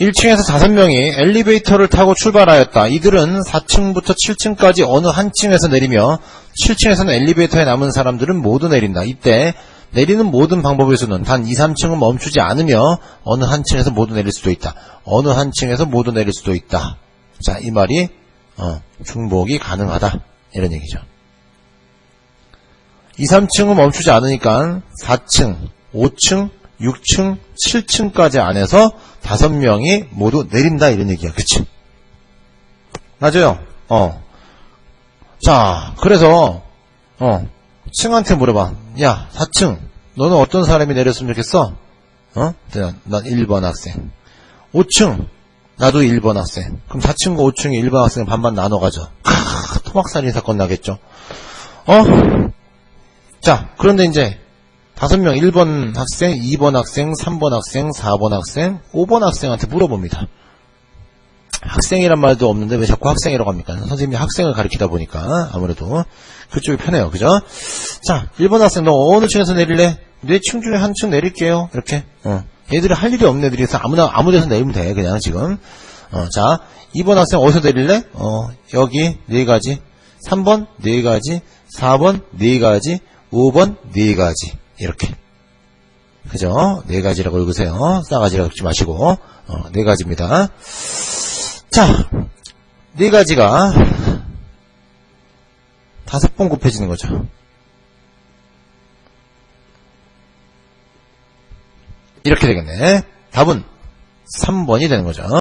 1층에서 5명이 엘리베이터를 타고 출발하였다. 이들은 4층부터 7층까지 어느 한 층에서 내리며 7층에서는 엘리베이터에 남은 사람들은 모두 내린다. 이때 내리는 모든 방법의 수는 단 2, 3층은 멈추지 않으며 어느 한 층에서 모두 내릴 수도 있다. 어느 한 층에서 모두 내릴 수도 있다. 자, 이 말이 어, 중복이 가능하다. 이런 얘기죠. 2, 3층은 멈추지 않으니까 4층, 5층, 6층, 7층까지 안에서 5명이 모두 내린다 이런 얘기야. 그치? 맞아요. 어. 자, 그래서 어, 층한테 물어봐. 야, 4층. 너는 어떤 사람이 내렸으면 좋겠어? 어? 난 1번 학생. 5층. 나도 1번 학생. 그럼 4층과 5층이 1번 학생 반반 나눠. 크, 토막살인 사건 나겠죠. 어? 자, 그런데 이제 다섯 명 1번 학생, 2번 학생, 3번 학생, 4번 학생, 5번 학생한테 물어봅니다. 학생이란 말도 없는데 왜 자꾸 학생이라고 합니까? 선생님이 학생을 가리키다 보니까 아무래도 그쪽이 편해요. 그죠? 자, 1번 학생 너 어느 층에서 내릴래? 네층 중에 한 층 내릴게요. 이렇게. 어. 얘들이 할 일이 없는 애들이서 아무나 아무 데서 내리면 돼. 그냥 지금. 어, 자, 2번 학생 어디서 내릴래? 어, 여기 네 가지. 3번 네 가지. 4번 네 가지. 5번 네 가지. 이렇게. 그죠? 네 가지라고 읽으세요. 싸가지라고 읽지 마시고. 어, 네 가지입니다. 자, 네 가지가 다섯 번 곱해지는 거죠. 이렇게 되겠네. 답은 3번이 되는 거죠.